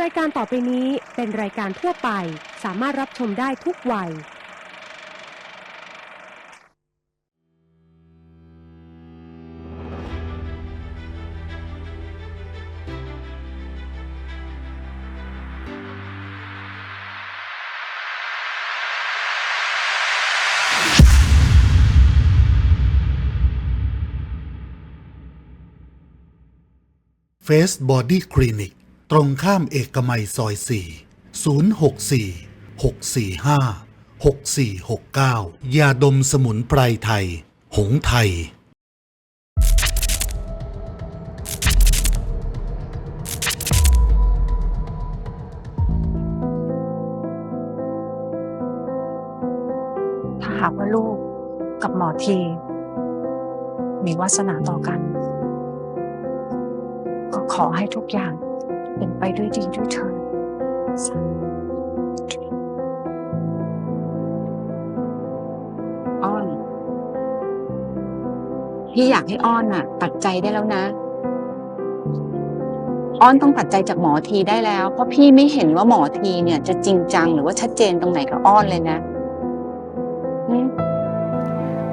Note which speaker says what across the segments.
Speaker 1: รายการต่อไปนี้เป็นรายการทั่วไป สามารถรับชมได้ทุกวัย
Speaker 2: เฟสบอดี้คลินิก ตรงข้ามเอกมัยซอย 4 064 645 6469 ยาดมสมุนไพรไทย หงไทย
Speaker 3: ถ้าหากว่าลูกกับหมอที มีวาสนาต่อกัน ก็ขอให้ทุกอย่าง เป็นไปด้วยดีด้วยเถิดสาธุ
Speaker 4: อ้อนพี่อยากให้อ้อนน่ะ ตัดใจได้แล้วนะ อ้อนต้องตัดใจจากหมอทีได้แล้ว เพราะพี่ไม่เห็นว่าหมอทีเนี่ย จะจริงจังหรือว่าชัดเจนตรงไหนกับอ้อนเลยนะอืม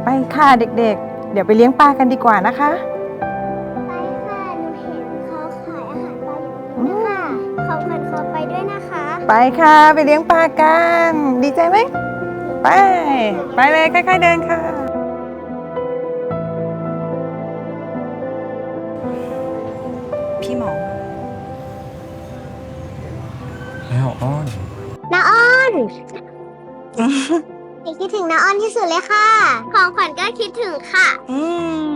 Speaker 5: ไปค่ะเด็กๆ เดี๋ยวไปเลี้ยงปลากันดีกว่านะคะ
Speaker 6: ไปค่ะไป
Speaker 5: เลี้ยงปลากัน ดีใจไหม ไป ไปเลยค่อยๆเดินค่ะ
Speaker 3: พี่หมอ
Speaker 7: แล้วอ้อน
Speaker 6: น้าอ้อนหนูคิดถึงน้าอ้อนที่สุดเลยค่ะ ของขวัญก็คิดถึงค่ะ
Speaker 8: อื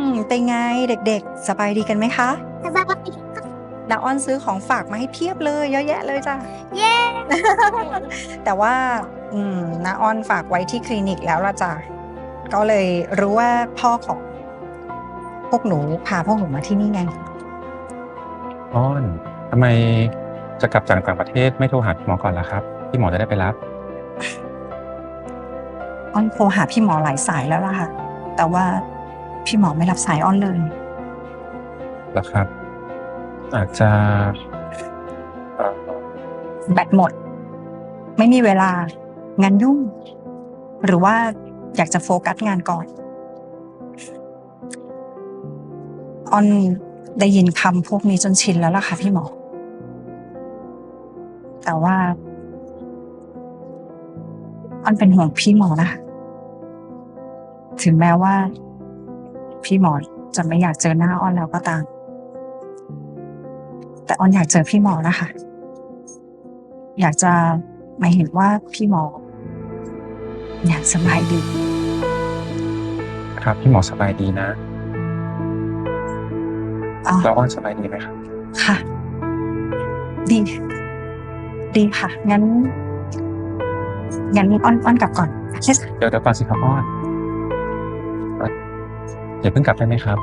Speaker 8: มเป็นไงเด็กๆ สบายดีกันไหมคะ
Speaker 6: สบาย
Speaker 8: ดาอ้อนซื้อของฝากมาให้เพียบเลยเยอะแยะเลยจ้ะ
Speaker 6: เย้
Speaker 8: แต่ว่าอืมนาอ้อนฝากไว้ที่คลินิกแล้วละจ้ะก็เลยรู้ว่าพ่อของพวกหนูพาพวกหนูมาที่นี่ไง
Speaker 7: อ้อนทำไมจะกลับจากต่างประเทศไม่โทรหาหมอก่อนล่ะครับพี่หมอจะได้ไปรับ
Speaker 8: อ้อนโทรหาพี่หมอหลายสายแล้วล่ะค่ะ แต่ว่าพี่หมอไม่รับสายอ้อนเลย
Speaker 7: แล้วครับ อาจจะ
Speaker 8: แบตหมด ไม่มีเวลางานยุ่ง หรือว่าอยากจะโฟกัสงานก่อนออนได้ยินคำพวกนี้จนชินแล้วล่ะค่ะพี่หมอ แต่ว่าออนเป็นห่วงพี่หมอนะคะถึงแม้ว่า พี่หมอจะไม่อยากเจอหน้าออนแล้วก็ตาม แต่ออนอยากเจอพี่หมอนะคะ อยากจะมาเห็นว่าพี่หมอ อยากสบายดี
Speaker 7: ครับพี่หมอสบายดีนะ
Speaker 8: อ๋อ
Speaker 7: แล้วอ้อนสบายดีไหมครับ
Speaker 8: ค่ะ ดี ดีค่ะ งั้น งั้นอ้อนอ้อนกลับก่อนโอเค
Speaker 7: เดี๋ยวเดี๋ยวก่อนสิครับอ้อนเอ่ออย่าเพิ่งกลับได้ไหมครับ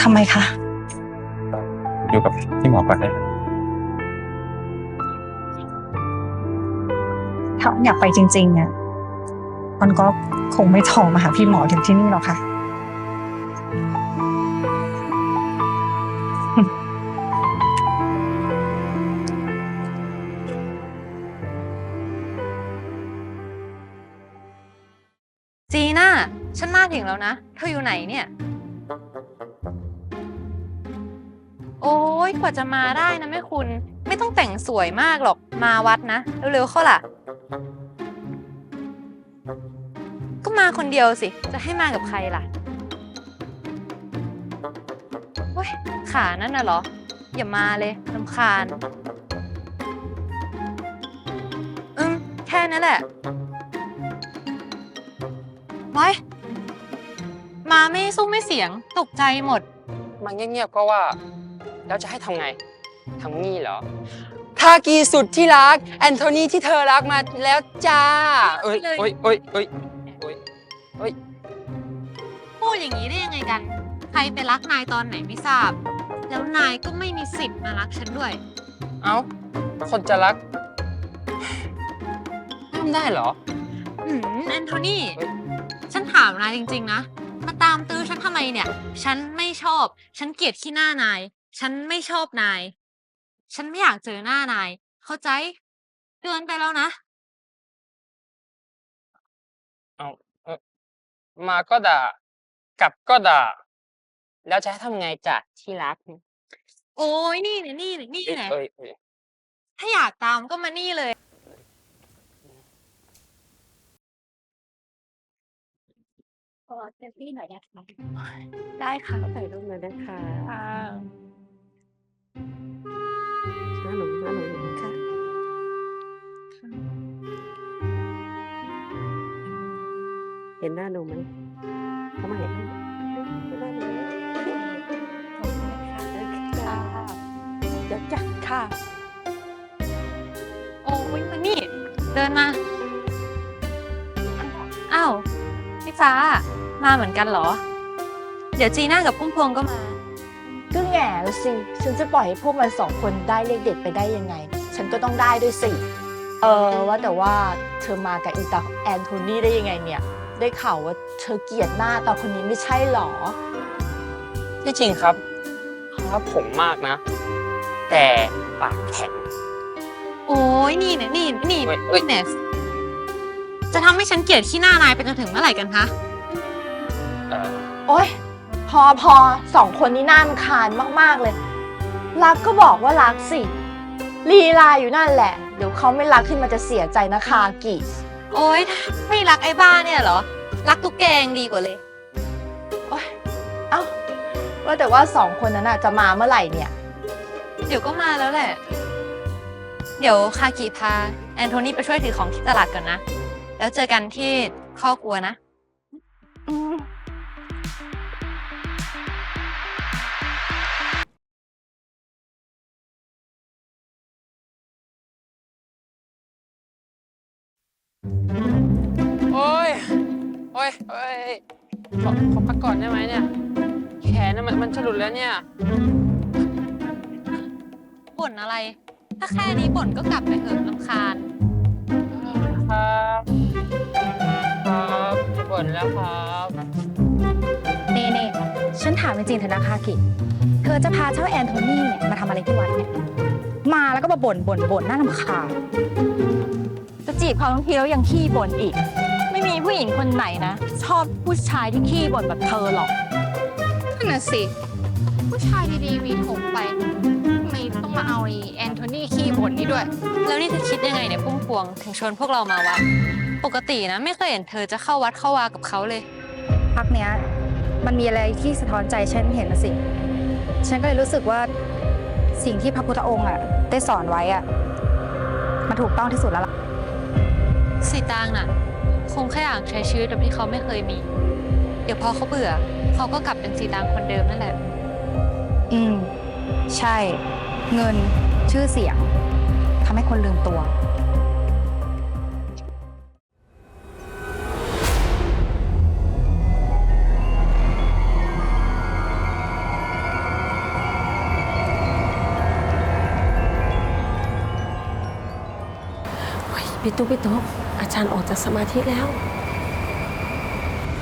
Speaker 8: ทำไมคะ
Speaker 7: อยู่กับพี่หมอก่อนได้ไหม
Speaker 8: ถ้าอ้อนอยากไปจริงๆเนี่ยอ้อนก็คงไม่โทรมาหาพี่หมอถึงที่นี่หรอกค่ะ
Speaker 9: จีน่า ฉันมาถึงแล้วนะ เธออยู่ไหนเนี่ย ยกว่าจะมาได้นะแม่คุณ ไม่ต้องแต่งสวยมากหรอกมาวัดนะ เร็วๆเข้าล่ะ ก็มาคนเดียวสิ จะให้มากับใครล่ะเว้ยขานั่นน่ะเหรอ อย่ามาเลยลำคาญ อืม แค่นั้นแหละไว้มาไม่สู้ไม่เสียง ตกใจหมด
Speaker 10: มาเงียบๆก็ว่า แล้วจะให้ทำไงทำงี้เหรอทากีสุดที่รัก แอนโทนีที่เธอรักมาแล้วจ้าเอ้ย
Speaker 9: เลย
Speaker 10: เอ้ยเอ้ยเอ้ยเอ้ยเอ้ย
Speaker 9: พูดอย่างนี้ได้ยังไงกัน ใครไปรักนายตอนไหนไม่ทราบ แล้วนายก็ไม่มีสิทธิ์มารักฉันด้วย
Speaker 10: เอ้าคนจะรักห้ามได้เหรอ
Speaker 9: อืมแอนโทนี
Speaker 10: เฮ้ย
Speaker 9: ฉันถามนายจริง ๆ นะ มาตามตื้อฉันทำไมเนี่ย ฉันไม่ชอบ ฉันเกลียดขี้หน้านาย ฉันไม่ชอบนาย ฉันไม่อยากเจอหน้านาย เข้าใจ เกินไปแล้วนะ
Speaker 10: เอาเออมาก็ด่า กลับก็ด่า แล้วจะให้ทำไงจ้ะที่รัก
Speaker 9: โอ้ยนี่เนี่ยนี่เนี่ยนี่
Speaker 10: เอ้ย
Speaker 9: เนี่ย
Speaker 10: เอ้ยเอ้ย
Speaker 9: ถ้าอยากตามก็มานี่เลย
Speaker 3: ขอเซลฟี่หน่อยได้ไหม
Speaker 9: ได้ค่ะ
Speaker 3: ถ่ายรูปหน่อยนะคะ หน้าหนูหน้าหนูค่ะเห็นหน้าหนูไหมเขามาเห็นไหมเห็นหน้าหนูไหมขอบคุณค่ะเดี๋ยวจัดค่ะ
Speaker 9: โอ้ยมานี่ เดินมาอ้าวพี่ฟ้ามาเหมือนกันเหรอ เดี๋ยวจีน่ากับพุ่มพวงก็มา
Speaker 11: ก็ แง่ละสิ ฉันจะปล่อยให้พวกมันสองคนได้เลขเด็ดไปได้ยังไง ฉันก็ต้องได้ด้วยสิ เออว่าแต่ว่าเธอมากับอีตาแอนโทนีได้ยังไงเนี่ย ได้ข่าวว่าเธอเกลียดหน้าตาคนนี้ไม่ใช่หรอ
Speaker 10: ที่จริงครับเขารักผมมากนะ แต่ปากแข็ง
Speaker 9: โอ้ยนี่เนี่ยนี่นี่
Speaker 10: เว้ยเว้ย
Speaker 9: เนสจะทำให้ฉันเกลียดขี้หน้านายไปจนถึงเมื่อไหร่กันคะ
Speaker 10: เออ
Speaker 11: โอ๊ย พอพอสองคนนี้น่ารำคาญมากๆเลย รักก็บอกว่ารักสิลีลาอยู่นั่นแหละ เดี๋ยวเขาไม่รักขึ้นมาจะเสียใจนะคากิ
Speaker 9: โอ้ยไม่รักไอ้บ้าเนี่ยเหรอ รักตุ๊กแกงดีกว่าเลย
Speaker 11: โอ๊ยเอ้าว่าแต่ว่าสองคนนั้นน่ะจะมาเมื่อไหร่เนี่ย
Speaker 9: เดี๋ยวก็มาแล้วแหละ เดี๋ยวคากิพา แอนโทนีไปช่วยถือของที่ตลาดก่อนนะ แล้วเจอกันที่ข้อกลัวนะ
Speaker 10: โโอ้ยโอ้ยขอขอพักก่อนได้ไหมเนี่ย แขนน่ะมันมันจะหลุดแล้วเนี่ย
Speaker 9: บ่นอะไร ถ้าแค่นี้บ่นก็กลับไปเถอะลำคาญ
Speaker 10: ครับครับบ่นแล้วครับ
Speaker 8: นี่นี่ฉันถามจริงๆเถอะนะคากิเธอจะพาเจ้าแอนโทนี่เนี่ยมาทำอะไรที่วัดเนี่ย มาแล้วก็มาบ่นบ่นบ่นน่ารำคาญจะจีบเขาทั้งทีแล้วยังขี้บ่นอีกไม่มีผู้หญิงคนไหนนะ ชอบผู้ชายที่ขี้บ่นแบบเธอหรอก
Speaker 9: นั่นน่ะสิ ผู้ชายดีๆมีถมไปทำไมต้องมาเอาไอ้แอนโทนีขี้บ่นนี่ด้วย แล้วนี่เธอคิดยังไงเนี่ยพุ่มพวงถึงชวนพวกเรามาวัด ปกตินะ ไม่เคยเห็นเธอจะเข้าวัดเข้าวากับเขาเลย
Speaker 8: พักเนี้ยมันมีอะไรที่สะท้อนใจฉันเห็นนะสิ ฉันก็เลยรู้สึกว่าสิ่งที่พระพุทธองค์อะ ได้สอนไว้อะ มันถูกต้องที่สุดแล้วล่ะ
Speaker 9: สีตางน่ะคงแค่ อยากใช้ชีวิตแบบที่เขาไม่เคยมี เดี๋ยวพอเขาเบื่อ เขาก็กลับเป็นสีตางคนเดิมนั่นแหละ
Speaker 8: อืม ใช่ เงินชื่อเสียงทำให้คนลืมตัว
Speaker 3: พี่ตุ๊กพี่ตุ๊กอาจารย์ออกจากสมาธิแล้ว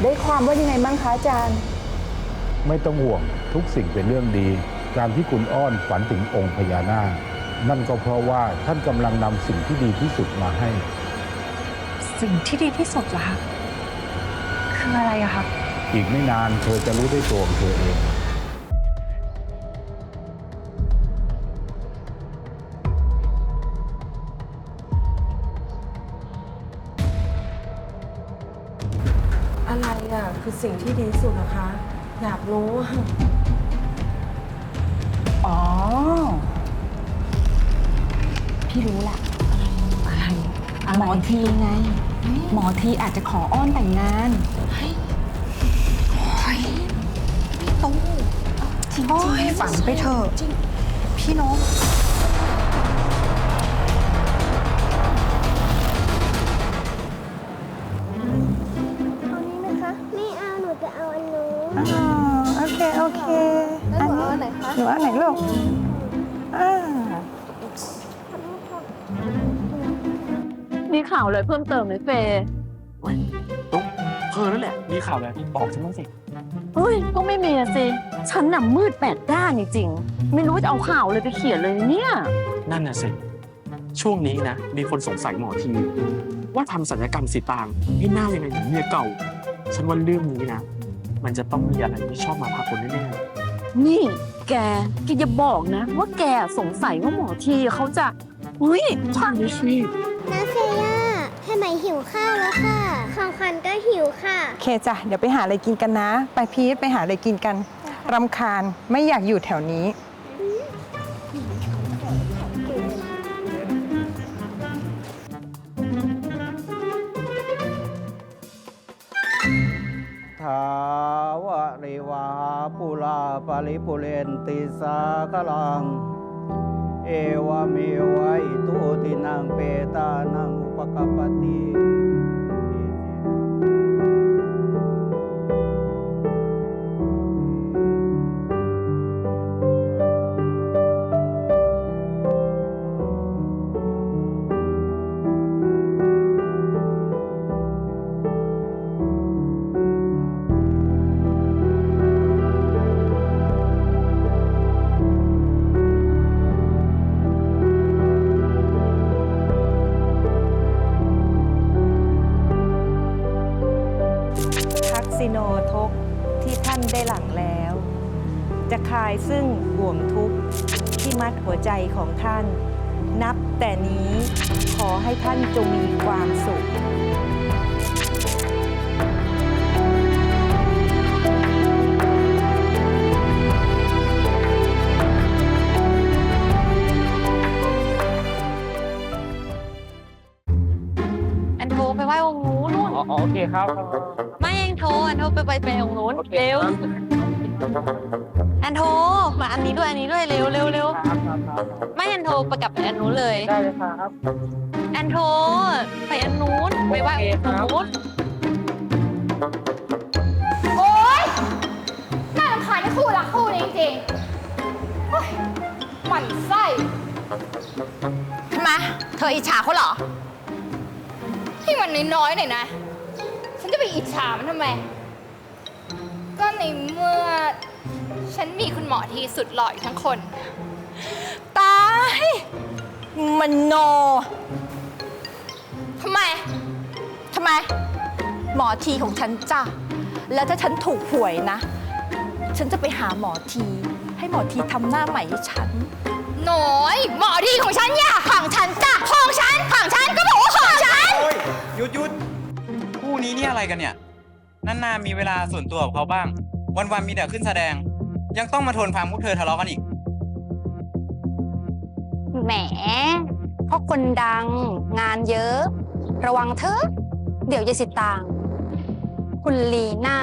Speaker 11: ได้ความว่ายังไงบ้างคะอาจารย์
Speaker 12: ไม่ต้องห่วงทุกสิ่งเป็นเรื่องดี การที่คุณอ้อนฝันถึงองค์พญานาคนั่นก็เพราะว่าท่านกำลังนำสิ่งที่ดีที่สุดมาให้
Speaker 8: สิ่งที่ดีที่สุดล่ะคืออะไรอะคะ
Speaker 12: อีกไม่นานเธอจะรู้ด้วยตัวของเธอเอง
Speaker 3: สิ่งที่ดีที่สุดนะคะ อยากรู้อะ
Speaker 8: อ๋อ พี่รู้ละอะไรหมอทีไง หมอทีอาจจะขออ้อนแต่งงานตู้จริงฝันไปเถอะพี่นก
Speaker 6: หนูเอาอันไหนคะ
Speaker 5: หนูเอาไหนลูกอ่า
Speaker 11: มีข่าวอะไรเพิ่มเติมไหมเฟย์
Speaker 10: ตุ๊ก
Speaker 13: เธอนั่นแหละ มีข่าวอะไรบอกฉันบ้างสิ
Speaker 14: เฮ้ย ก็ไม่มีอะสิ ฉันน่ะมืดแปดด้านจริงๆ ไม่รู้จะเอาข่าวเลยไปเขียนเลยเนี่ย
Speaker 13: นั่นน่ะสิ ช่วงนี้นะ มีคนสงสัยหมอที ว่าทำศัลยกรรมสีตางให้หน้ายังไงเหมือนเมียเก่า ฉันว่าเรื่องนี้นะ มันจะต้องมีอะไรที่ชอบมาพากลแน่
Speaker 14: นี่ แก แกอย่าบอกนะ ว่าแกสงสัยว่าหมอทีเขาจะเฮ้ย
Speaker 13: ๆใช่ไหมสิ
Speaker 6: นาเซย่าให้ไหมหิวข้าวแล้วค่ะของขวัญก็หิวค่ะ
Speaker 15: โอเคจ้ะ เดี๋ยวไปหาอะไรกินกันนะ ไปพีทไปหาอะไรกินกัน รำคาญไม่อยากอยู่แถวนี้
Speaker 16: ทาวะริวา ปุลาปาริปุเรนติสาคลัง เอวเมวัยตุตินังเปตานังอุปกปติ
Speaker 15: ทัก คค
Speaker 9: รั
Speaker 13: บ
Speaker 9: ไม่แอนโทรแอนโทรไปไปไปองค์นู้นเร็วแอนโทรมาอันนี้ด้วยอันนี้ด้วยเร็วเร็วเร็วไม่แอนโทรไปกับแอนนู้นเลย
Speaker 13: ได้เลยครับ
Speaker 9: แอนโทรไปอันนู้นไปไหว้องค์นู้น
Speaker 6: โอ๊ยน่ารำคาญที่คู่รักคู่นี้จริงๆโอ๊ยหมั่นไส้
Speaker 4: ทำไมเธออิจฉาเขาเหรอ
Speaker 6: ให้มันน้อยๆหน่อยนะฉัน จะไปอิจฉามันทำไม ก็ในเมื่อ ฉันมีคุณหมอที่สุดหล่ออยู่ทั้งคน
Speaker 14: ตาย มันโน
Speaker 6: ทำไม
Speaker 14: ทำไม หมอทีของฉันจ้ะ แล้วถ้าฉันถูกหวยนะ ฉันจะไปหาหมอที ให้หมอทีทำหน้าใหม่ให้ฉัน
Speaker 6: หน่อยหมอที่ของฉันอย่าของ นี้นี่อะ
Speaker 17: ไรกันเนี่ยนานๆมีเวลาส่วนตัวกับเขาบ้าง วันๆมีแต่ขึ้นแสดง ยังต้องมาทนฟังพวกเธอทะเลาะกันอีก
Speaker 4: แหมเพราะคนดังงานเยอะ ระวังเถอะเดี๋ยวยายสิตาง คุณลีน่า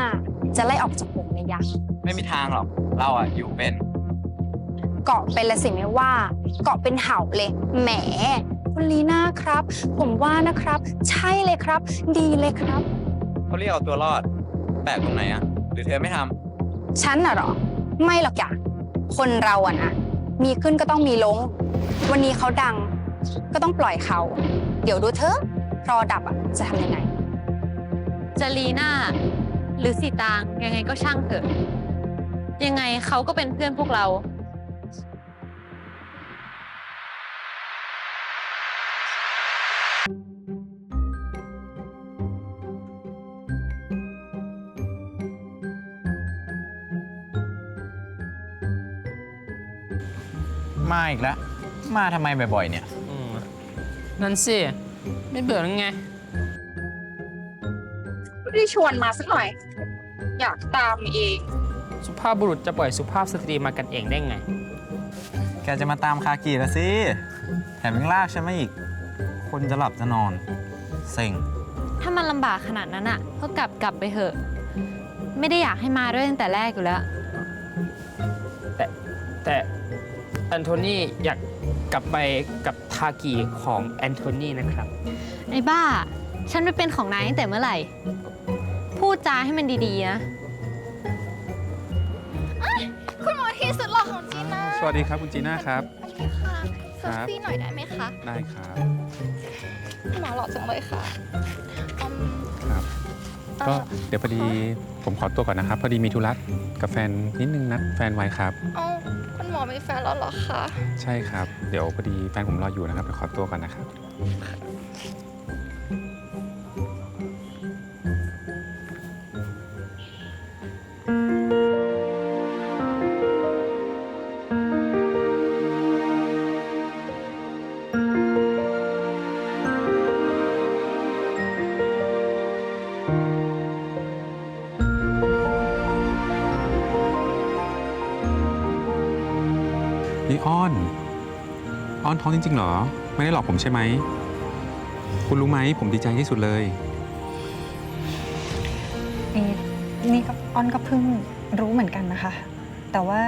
Speaker 4: จะไล่ออกจากวงเลยยะ
Speaker 17: ไม่มีทางหรอก เราอะอยู่เป็น
Speaker 4: เกาะเป็นละสิไม่ว่า เกาะเป็นเห่าเลย แหม คุณลีน่าครับ ผมว่านะครับ ใช่เลยครับ ดีเลยครับ
Speaker 17: เขาเรียกเอาตัวรอด แปลกตรงไหนอะหรือเธอไม่ทำ
Speaker 4: ฉันน่ะเหรอ ไม่หรอกอย่าคนเราอะนะมีขึ้นก็ต้องมีลง วันนี้เขาดัง ก็ต้องปล่อยเขา เดี๋ยวดูเถอะรอดับอะจะทำยังไง
Speaker 9: จะลีน่าหรือสีตางยังไงก็ช่างเถอะ ยังไงเขาก็เป็นเพื่อนพวกเรา
Speaker 17: มาอีกแล้ว มาทำไมบ่อยๆเนี่ย
Speaker 10: นั่นสิ ไม่เบื่อหรือไง
Speaker 18: ไม่ได้ชวนมาสักหน่อย อยากตามเอง
Speaker 10: สุภาพบุรุษจะปล่อยสุภาพสตรีมากันเองได้ไง
Speaker 17: แกจะมาตามคากีละสิ แถมยังลากฉันมาอีก คนจะหลับจะนอน เซ็ง
Speaker 9: ถ้ามันลำบากขนาดนั้นอะก็กลับกลับไปเถอะ ไม่ได้อยากให้มาด้วยตั้งแต่แรกอยู่แล้ว
Speaker 10: แต่ แต่แอนโทนีอยากกลับไปกับทากิของแอนโทนีนะครับ
Speaker 9: ไอ้บ้า ฉันไปเป็นของนายตั้งแต่เมื่อไหร่ พูดจาให้มันดีๆนะ
Speaker 6: คุณหมอที่สุดหล่อของจีน่า
Speaker 7: สวัสดีครับคุณจีน่าครับ
Speaker 6: ค่ะเซ
Speaker 7: ครั
Speaker 6: ล
Speaker 7: บ
Speaker 6: ฟี่หน่อยได้ไหมคะ
Speaker 7: ได้ครับ
Speaker 6: คุณหมอหล่อจังเลยค่ะอืม
Speaker 7: ครับก็เดี๋ยวพอดีผมขอตัวก่อนนะครับ พอดีมีธุระกับแฟนนิดนึงนัดแฟนไว้ครับ
Speaker 6: เอ้าคุณห มอมีแฟนแล้วเหรอคะ
Speaker 7: ใช่ครับ เดี๋ยวพอดีแฟนผมรออยู่นะครับเดี๋ยวขอตัวก่อนนะครับ อ้อนท้องจริงๆเหรอ ไม่ได้หลอกผมใช่ไหม คุณรู้ไหมผมดีใจที่สุดเลย
Speaker 19: เอ๊ะนี่ก็อ้อนก็เพิ่งรู้เหมือนกันนะคะ แต่ว่า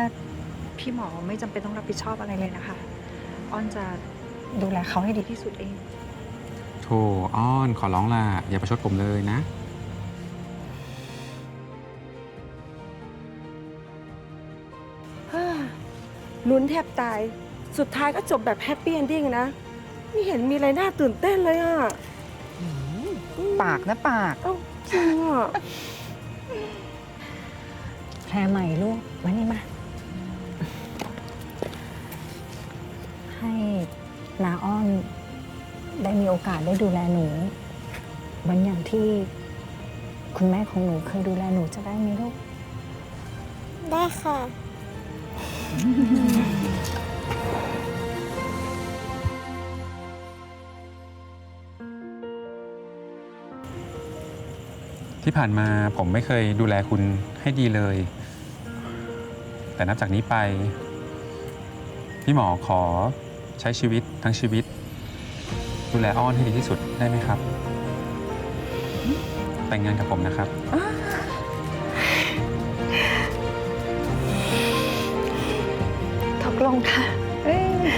Speaker 19: พี่หมอไม่จำเป็นต้องรับผิดชอบอะไรเลยนะคะ อ้อนจะดูแลเขาให้ดีที่สุดเอง
Speaker 7: โธ่อ้อนขอร้องล่ะ อย่าประชดผมเลยนะ
Speaker 3: ลุ้นแทบตาย สุดท้ายก็จบแบบแฮปปี้เอนดิ้งนะ ไม่เห็นมีอะไรน่าตื่นเต้นเลยอะ
Speaker 19: ปากนะปาก
Speaker 3: เอ้าจริงอะ
Speaker 19: แพรใหม่ลูกวันนี้มา ให้นาอ้อนได้มีโอกาสได้ดูแลหนูเหมือนอย่างที่คุณแม่ของหนูเคยดูแลหนูจะได้ไหมลูก
Speaker 6: ได้ค่ะ
Speaker 7: ที่ผ่านมาผมไม่เคยดูแลคุณให้ดีเลย แต่นับจากนี้ไป พี่หมอขอใช้ชีวิตทั้งชีวิต ดูแลอ้อนให้ดีที่สุดได้ไหมครับ แต่งงานกับผมนะครับ
Speaker 19: ตกลงค่ะ
Speaker 3: ว้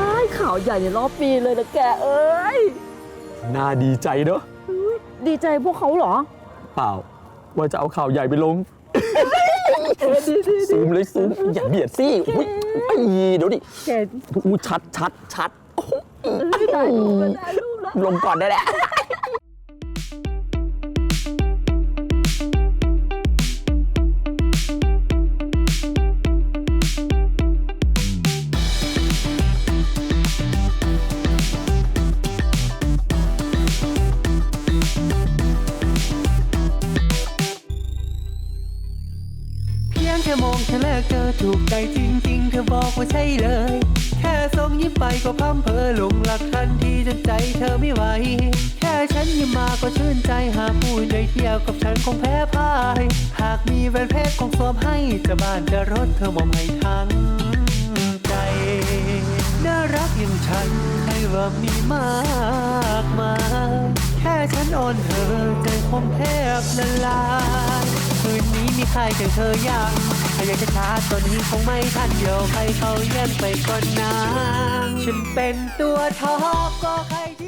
Speaker 3: ายข่าวใหญ่ในรอบปีเลยนะแกเอ้ย
Speaker 13: น่าดีใจเนอะ
Speaker 3: ดีใจพวกเขาเหรอ
Speaker 13: เปล่า ว่าจะเอาข่าวใหญ่ไปลง
Speaker 3: เออดีดีดี
Speaker 13: ซูมเลยซูมอย่าเบียดสิอุ้ยไอ้เดี๋ยวดิ
Speaker 3: แก
Speaker 13: อู้ชัดชัดชัดโอ้โห
Speaker 3: ได้ลูกแล้วได้ลูกแล้ว
Speaker 13: ลงก่อนได้แหละ
Speaker 20: ว่าใช่เลย แค่ส่งยิ้มไปก็พร่ำเพอหลงรักทันทีจนใจเธอไม่ไหว แค่ฉันยิ้มมาก็ชื่นใจหากพูดได้เที่ยวกับฉันคงแพ้พ่าย หากมีแหวนเพชรคงสวมให้จะบ้านจะรถเธอมอมให้ทั้งใจ น่ารักอย่างฉันให้ว่ามีมากมายแค่ฉันอ่อนเธอใจคงแทบละลายคืนนี้มีใครอย่เธอยัง ถ้าอยากจะช้าตอนนี้คงไม่ทันเดี๋ยวใครเขาแย่งไปก่อนนะฉันเป็นตัวท็อปก็ใครที่